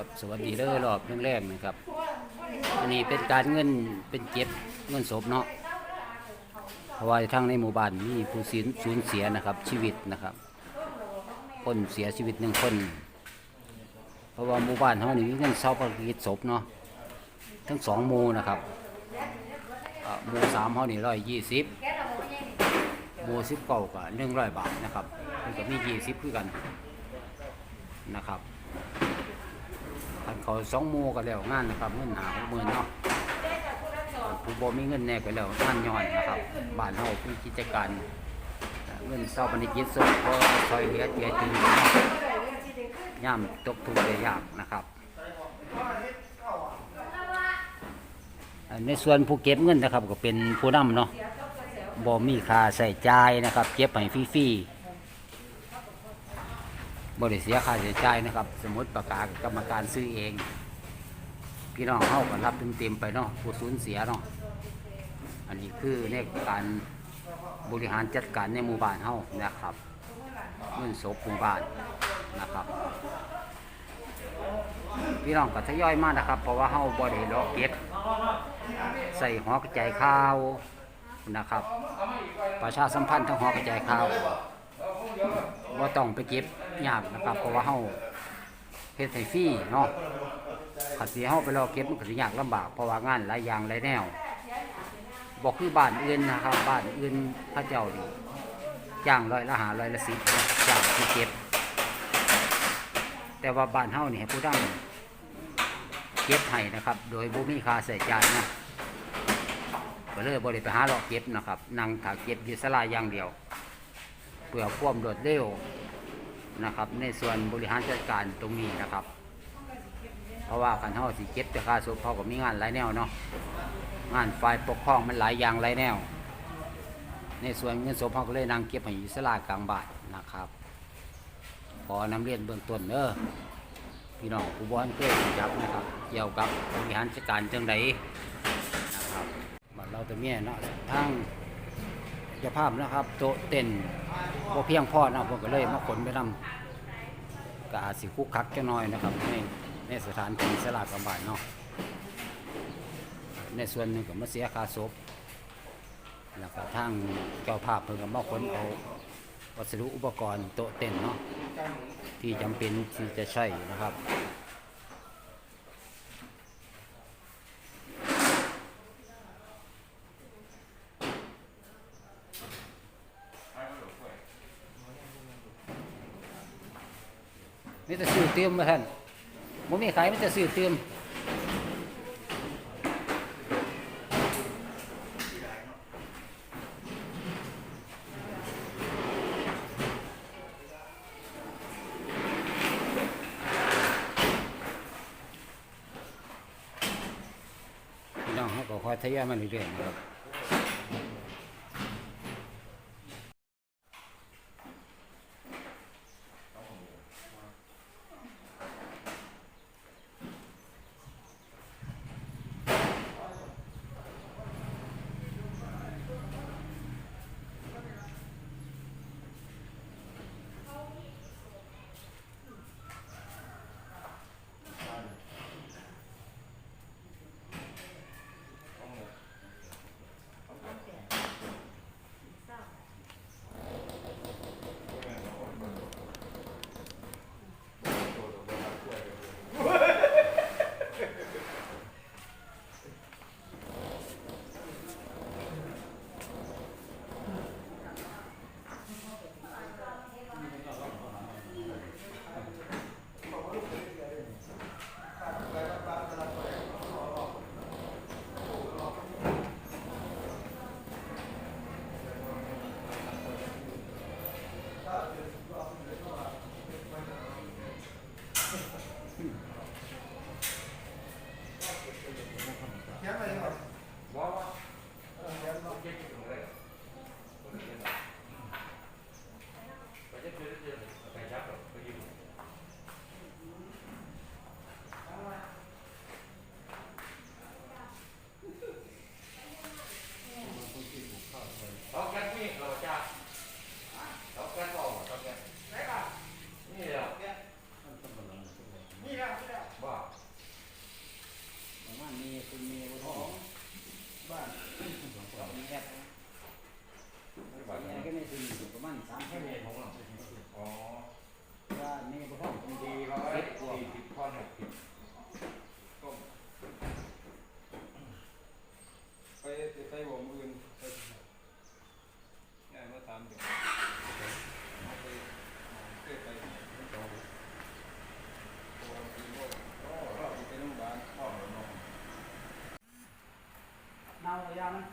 ครับสวัสดีเด้อรอบแรกๆนะครับ อันนี้เป็นการเงินเป็นเก็บเงินศพเนาะเพราะว่าทางในหมู่บ้านมีผู้สูญสูญเสียนะครับ ชีวิตนะครับ คนเสียชีวิตหนึ่งคน เพราะว่าหมู่บ้านเฮานี่มีเงินเสาประกิจศพเนาะทั้งสองหมู่นะครับหมู่สามเฮานี่ร้อยยี่สิบหมู่สิบเก้าก็หนึ่งร้อยบาทนะครับมันก็มียี่สิบคือกันนะครับ เขาสองหมู่ก็แล้วงานนะครับเงินหาหกหมื่นเนาะผู้บ่มีเงินแน่ก็แล้วงานย่อยนะครับบ้านเฮามีกิจการเงินเสาปนิกิจศพพอซอยเหลือเจียจือย่ามตกทุกข์ได้ยากนะครับ ในส่วนผู้เก็บเงินนะครับก็เป็นผู้นำเนาะบ่มีค่าใส่จ่ายนะครับ เก็บให้ฟรีๆ บ่ได้เสียค่าใช้จ่ายนะครับ สมมติประกาศกรรมการซื้อเอง พี่น้องเฮาก็รับเต็มๆไปเนาะผู้สูญเสียเนาะอันนี้คือในการบริหารจัดการในหมู่บ้านเฮานะครับเงินศพหมู่บ้านนะครับ พี่น้องก็ทยอยมากนะครับ เพราะว่าเฮาบ่ได้รอเก็บใส่หอกระจายข่าวนะครับ ประชาสัมพันธ์ทั้งหอกระจายข่าวว่าต้องไปเก็บ ยากนะครับ เพราะว่าเฮาเฮ็ดให้ฟรีเนาะขัดสีเฮาไปรอเก็บมันก็สิยากลำบากเพราะว่างานหลายอย่างหลายแนวบอกคือบ้านอื่นนะครับบ้านอื่นพระเจ้านี่จ้างร้อยละหาร้อยละสิบจ้างที่เก็บ แต่ว่าบ้านเฮานี่ผู้ดังเก็บให้นะครับ โดยบ่มีค่าใส่จ่ายนะก็เลยบ่ได้ไปหาเลาะเก็บนะครับนั่งถาเก็บอยู่ศาลายอย่างเดียวเพื่อความรวดเร็ว นะครับ ในส่วนบริหารจัดการตรงนี้นะครับ เพราะว่าคันเฮาสิเก็บแต่ค่าศพเขาก็มีงานหลายแนวเนาะงานฝ่ายปกครองมันหลายอย่างหลายแนว ในส่วนเงินศพเขาก็เลยนั่งเก็บให้อยู่ศาลากลางบานนะครับขอนำเรียนเบื้องต้นเด้อพี่น้องผู้บอลเคยจับนะครับ เกี่ยวกับบริหารจัดการจังไดนะครับบัดเราตัวเมียเนาะทาง เจ้าภาพนะครับ โต๊ะเต้นบ่เพียงพอนะผมก็เลยมาขนไปนำก็อาจสิคุกคักจังน้อยนะครับ ในในสถานที่สลากกำบานเนาะในส่วนหนึ่งก็มาเสียค่าศพแล้วก็ทางเจ้าภาพเพิ่นก็มาขนเอาวัสดุอุปกรณ์โต๊ะเต้นเนาะที่จำเป็นที่จะใช้นะครับ นี่จะซื้อเตรียมมาท่านมันมีขายมันจะซื้อเตรียมพี่น้องเขาก็คอยทยอยมาเรื่อยๆนะครับ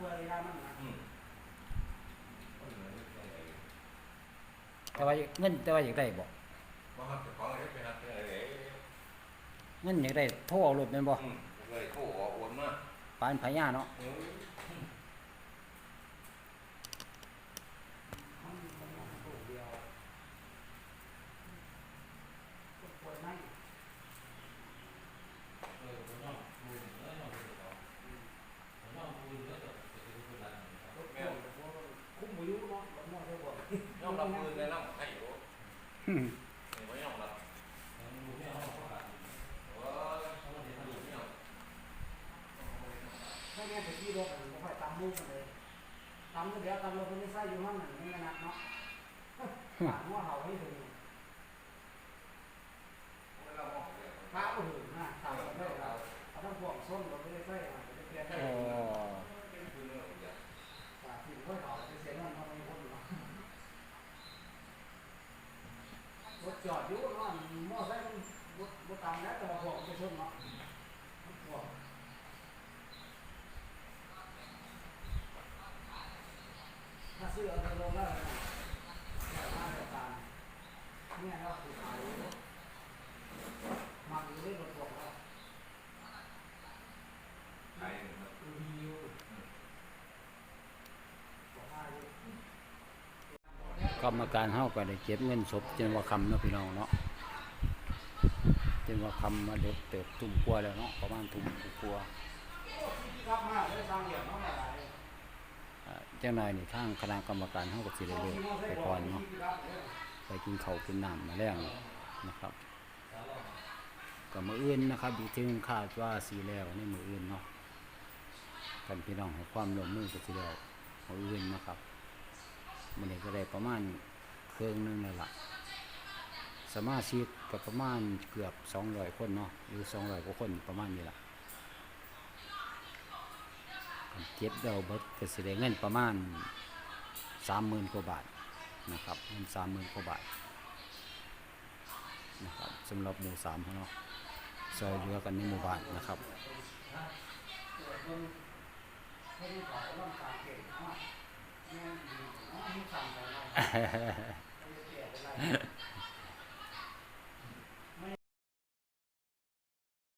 มันเปื่อยยามันนะอืมแต่ว่าเงินแต่ว่าอยากได้บ่มาหักจะของอะไรไปหักอะไรเอ๋เงินอยากได้โทรเอารถแม่นบ่อืมเลยโทรออกโอนมาปานพญาเนาะ เออ มันมันมันตัวเดียวก็ป่วยไหม แม่น คุ้มอยู่เนาะบ่มอได้บ่ ยอมรับมือในน้ำให้อยู่ อืม นี่ ไม่ยอมรับเออดูไม่เอาไม่งั้นไปที่รถมันบ่ค่อยตามลูกกันเลยตามเดี๋ยวตามรถมันไม่ใส่อยู่มั่นนั่นนี่นะเนาะหาหัวเห่าให้ถึง ไม่รับมอบเลย ข้าวถึงนะตามกันได้เราเอาทั้งพวกส้นเราไม่ได้ใส่อะจะเปลี่ยนได้ อ๋อ คือเรื่องของอย่าง ฝากถึงค่อยเห่าไปเสียเงินเขาไม่พ้นหรอกรถจอดอยู่เนาะมอไซค์มันรถรถตามแล้วแต่ว่าพวกไปชนเนาะพวก ถ้าซื้อเอาไปลงแล้วแต่มาแต่ตามเนี่ยเราถูกขายอยู่มันอยู่ในรถพวกเราใครเนี่ยมันดูดีอยู่บอกว่าอยู่ กรรมการเฮาก็ได้เก็บเงินศพจนว่าคำเนาะพี่น้องเนาะ จนว่าคำมาเด็กเติบทุ่มกลัวแล้วเนาะประมาณทุ่มกลัวบมาได้สร้างเหลี่ยมเจ้าหน่อยนี่ทางคณะกรรมการเฮาก็สิได้เลิกไปก่อนเนาะไปกินเขากินน้ำมาแล้วนะครับก็มืออื่นนะครับอีกทีนึงคาดว่าสิแล้วในมื้ออื่นเนาะกันพี่น้องให้ความร่วมมือก็สิแล้วมืออื่นนะครับมื้อนี้ก็ได้ประมาณเครื่องนึงแล้วล่ะ สมาชิกก็ประมาณเกือบ200คนเนาะหรือ200กว่าคนประมาณนี้ล่ะเก็บเดาเบิดก็สิได้เงินประมาณ30,000กว่าบาทนะครับเงิน30,000กว่าบาทนะครับสำหรับหมู่สามเขาเนาะซอยเหลือกันในหมู่บ้านนะครับ